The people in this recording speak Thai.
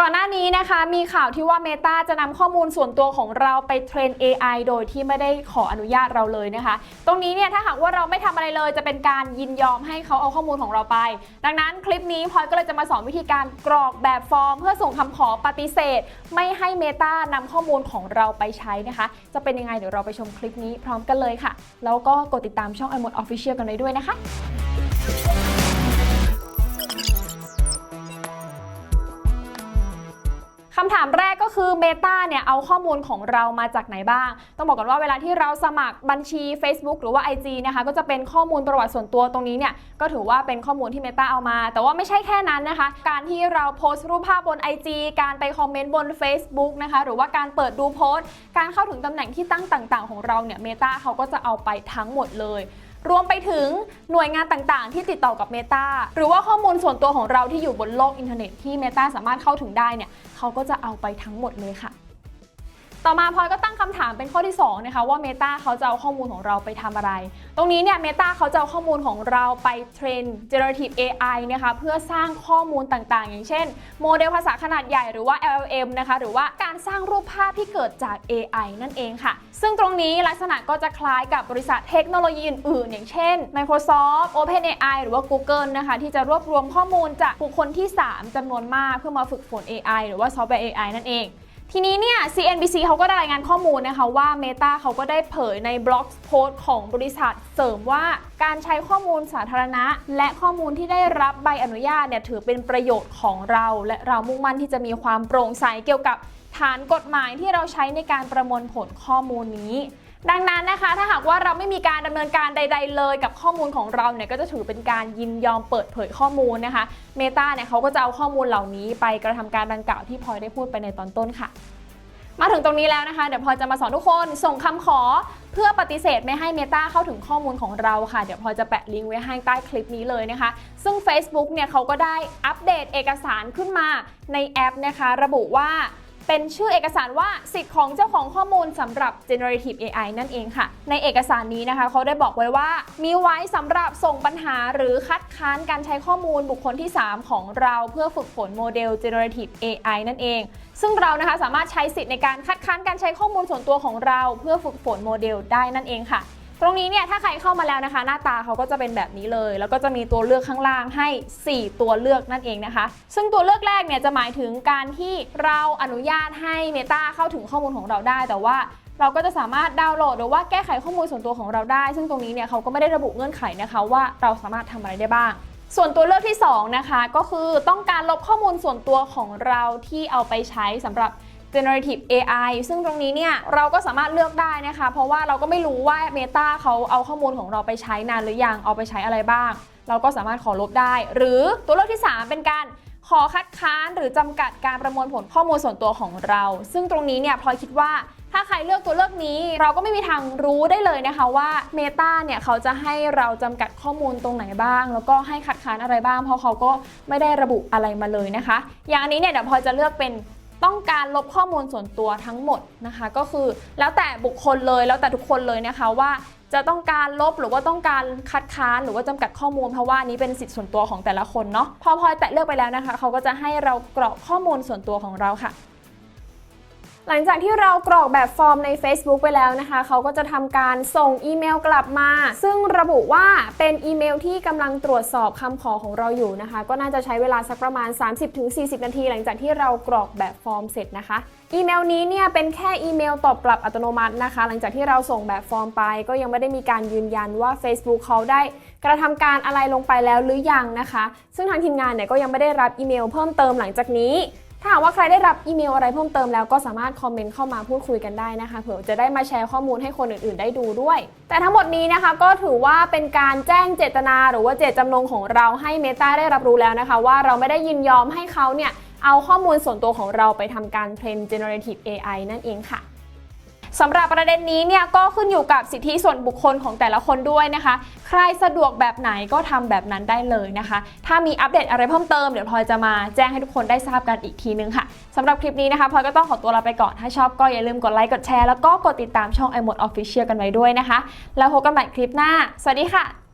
ก่อนหน้านี้นะคะมีข่าวที่ว่า Meta จะนำข้อมูลส่วนตัวของเราไปเทรน AI โดยที่ไม่ได้ขออนุญาตเราเลยนะคะ ตรงนี้เนี่ยถ้าหากว่าเราไม่ทำอะไรเลย จะเป็นการยินยอมให้เขาเอาข้อมูลของเราไป ดังนั้นคลิปนี้พลอยก็เลยจะมาสอนวิธีการกรอกแบบฟอร์ม เพื่อส่งคำขอปฏิเสธ ไม่ให้ Meta นำข้อมูลของเราไปใช้นะคะ จะเป็นยังไงเดี๋ยวเราไปชมคลิปนี้พร้อมกันเลยค่ะ แล้วก็กดติดตามช่อง i m o d Official กันไว้ด้วยนะคะ คำถามแรกก็คือ Meta เนี่ยเอาข้อมูลของเรามาจากไหนบ้าง ต้องบอกก่อนว่าเวลาที่เราสมัครบัญชี Facebook หรือว่า IG นะคะก็จะเป็นข้อมูลประวัติส่วนตัวตรงนี้เนี่ยก็ถือว่าเป็นข้อมูลที่ Meta เอามา แต่ว่าไม่ใช่แค่นั้นนะคะ การที่เราโพสต์รูปภาพบน IG การไปคอมเมนต์บน Facebook นะคะหรือว่าการเปิดดูโพสต์ การเข้าถึงตำแหน่งที่ตั้งต่าง ๆ ของเราเนี่ย Meta เขาก็จะเอาไปทั้งหมดเลย รวมไปถึงหน่วยงานต่างๆ ที่ติดต่อกับ Meta หรือว่าข้อมูลส่วนตัวของเราที่อยู่บนโลกอินเทอร์เน็ตที่ Meta สามารถเข้าถึงได้เนี่ยเขาก็จะเอาไปทั้งหมดเลยค่ะ ต่อมาพลอยก็ตั้งคำถามเป็นข้อที่2นะคะว่า Meta เขาจะเอาข้อมูลของเราไปทำอะไร ตรงนี้เนี่ย Meta เขาจะเอาข้อมูลของเราไปเทรน generative AI นะคะเพื่อสร้างข้อมูลต่างๆ อย่างเช่น โมเดลภาษาขนาดใหญ่หรือว่า LLM นะคะหรือว่าการสร้างรูปภาพที่เกิดจาก AI นั่นเองค่ะ ซึ่งตรงนี้ลักษณะก็จะคล้ายกับบริษัทเทคโนโลยีอื่นๆ อย่างเช่น Microsoft OpenAI หรือว่า Google นะคะที่จะรวบรวมข้อมูลจากบุคคลที่ 3จำนวนมากเพื่อมาฝึกฝน AI หรือว่าซอฟต์แวร์ AI นั่นเอง ทีนี้เนี่ย CNBC เขาก็รายงานข้อมูลนะคะว่า Meta เขาก็ได้เผยในบล็อกโพสต์ของบริษัทเสริมว่าการใช้ข้อมูลสาธารณะ และข้อมูลที่ได้รับใบอนุญาตเนี่ยถือเป็นประโยชน์ของเรา และเรามุ่งมั่นที่จะมีความโปร่งใสเกี่ยวกับฐานกฎหมายที่เราใช้ในการประมวลผลข้อมูลนี้ ดังนั้นนะคะถ้าหากว่าเราไม่มีการดำเนินการใด ๆ เลยกับข้อมูลของเราเนี่ยก็จะถือเป็นการยินยอมเปิดเผยข้อมูลนะคะ Meta เนี่ยเขาก็จะเอาข้อมูลเหล่านี้ไปกระทำการดังกล่าวที่พลอยได้พูดไปในตอนต้นค่ะ มาถึงตรงนี้แล้วนะคะ เดี๋ยวพลอยจะมาสอนทุกคนส่งคำขอเพื่อปฏิเสธไม่ให้ Meta เข้าถึงข้อมูลของเราค่ะ เดี๋ยวพลอยจะแปะลิงก์ไว้ให้ใต้คลิปนี้เลยนะคะ ซึ่ง Facebook เนี่ยเขาก็ได้อัปเดตเอกสารขึ้นมาในแอปนะคะ ระบุว่า เป็นชื่อเอกสารว่าสิทธิ์ของเจ้าของข้อมูลสำหรับ generative AI นั่นเองค่ะ ในเอกสารนี้นะคะเขาได้บอกไว้ว่า มีไว้สำหรับส่งปัญหาหรือคัดค้านการใช้ข้อมูลบุคคลที่ 3 ของเราเพื่อฝึกฝนโมเดล generative AI นั่นเอง ซึ่งเรานะคะสามารถใช้สิทธิ์ในการคัดค้านการใช้ข้อมูลส่วนตัวของเรา เพื่อฝึกฝนโมเดลได้นั่นเองค่ะ ตรงนี้เนี่ยถ้าใครเข้ามาแล้วนะคะ หน้าตาเขาก็จะเป็นแบบนี้เลย แล้วก็จะมีตัวเลือกข้างล่างให้ 4 ตัวเลือกนั่นเองนะคะ ซึ่งตัวเลือกแรกเนี่ยจะหมายถึงการที่เราอนุญาตให้ Meta เข้าถึงข้อมูลของเราได้ แต่ว่าเราก็จะสามารถดาวน์โหลดหรือว่าแก้ไขข้อมูลส่วนตัวของเราได้ ซึ่งตรงนี้เนี่ยเขาก็ไม่ได้ระบุเงื่อนไขนะคะว่าเราสามารถทำอะไรได้บ้างส่วนตัวเลือกที่สองนะคะ ก็คือต้องการลบข้อมูลส่วนตัวของเราที่เอาไปใช้สำหรับ generative AI ซึ่งตรงนี้เนี่ยเราก็สามารถเลือกได้นะคะ เพราะว่าเราก็ไม่รู้ว่า Meta เขาเอาข้อมูลของเราไปใช้นานหรือยังเอาไปใช้อะไรบ้าง เราก็สามารถขอลบได้ หรือตัวเลือกที่ 3 เป็นการขอคัดค้านหรือจำกัดการประมวลผลข้อมูลส่วนตัวของเรา ซึ่งตรงนี้เนี่ยพลอยคิดว่าถ้าใครเลือกตัวเลือกนี้ เราก็ไม่มีทางรู้ได้เลยนะคะว่า Meta เนี่ยเขาจะให้เราจำกัดข้อมูลตรงไหนบ้าง แล้วก็ให้คัดค้านอะไรบ้าง เพราะเขาก็ไม่ได้ระบุอะไรมาเลยนะคะ อย่างนนี้เนี่ยเดี๋ยวพลอยจะเลือกเป็น ต้องการลบข้อมูลส่วนตัวทั้งหมดนะคะ ก็คือแล้วแต่บุคคลเลยแล้วแต่ทุกคนเลยนะคะว่าจะต้องการลบหรือว่าต้องการคัดค้านหรือว่าจำกัดข้อมูลเพราะว่านี้เป็นสิทธิส่วนตัวของแต่ละคนเนาะพอพลอยแตะเลือกไปแล้วนะคะ เขาก็จะให้เรากรอกข้อมูลส่วนตัวของเราค่ะ หลังจากที่เรากรอกแบบฟอร์มใน Facebook ไปแล้วนะคะ เขาก็จะทำการส่งอีเมลกลับมา ซึ่งระบุว่าเป็นอีเมลที่กำลังตรวจสอบคำขอของเราอยู่นะคะ ก็น่าจะใช้เวลาสักประมาณ 30-40 นาที หลังจากที่เรากรอกแบบฟอร์มเสร็จนะคะ อีเมลนี้เนี่ยเป็นแค่อีเมลตอบกลับอัตโนมัตินะคะ หลังจากที่เราส่งแบบฟอร์มไป ก็ยังไม่ได้มีการยืนยันว่า Facebook เขาได้กระทำการอะไรลงไปแล้วหรือยังนะคะ ซึ่งทางทีมงานเนี่ยก็ยังไม่ได้รับอีเมลเพิ่มเติมหลังจากนี้ ถ้าหากว่าใครได้รับอีเมลอะไรเพิ่มเติมแล้วก็สามารถคอมเมนต์เข้ามาพูดคุยกันได้นะคะเผื่อจะได้มาแชร์ข้อมูลให้คนอื่นๆ ได้ดูด้วย แต่ทั้งหมดนี้นะคะก็ถือว่าเป็นการแจ้งเจตนา หรือว่าเจตจำนงของเราให้เมตาได้รับรู้แล้วนะคะ ว่าเราไม่ได้ยินยอมให้เขาเนี่ยเอาข้อมูลส่วนตัวของเราไปทำการเทรน generative AI นั่นเองค่ะ สำหรับประเด็นนี้เนี่ยก็ขึ้นอยู่กับสิทธิส่วนบุคคลของแต่ละคนด้วยนะคะ ใครสะดวกแบบไหนก็ทำแบบนั้นได้เลยนะคะ ถ้ามีอัปเดตอะไรเพิ่มเติมเดี๋ยวพลอยจะมาแจ้งให้ทุกคนได้ทราบกันอีกทีนึงค่ะสำหรับคลิปนี้นะคะพลอยก็ต้องขอตัวลาไปก่อน ถ้าชอบก็อย่าลืมกดไลค์กดแชร์แล้วก็กดติดตามช่อง i m o d Official กันไว้ด้วยนะคะ แล้วพบกันใหม่คลิปหน้า สวัสดีค่ะ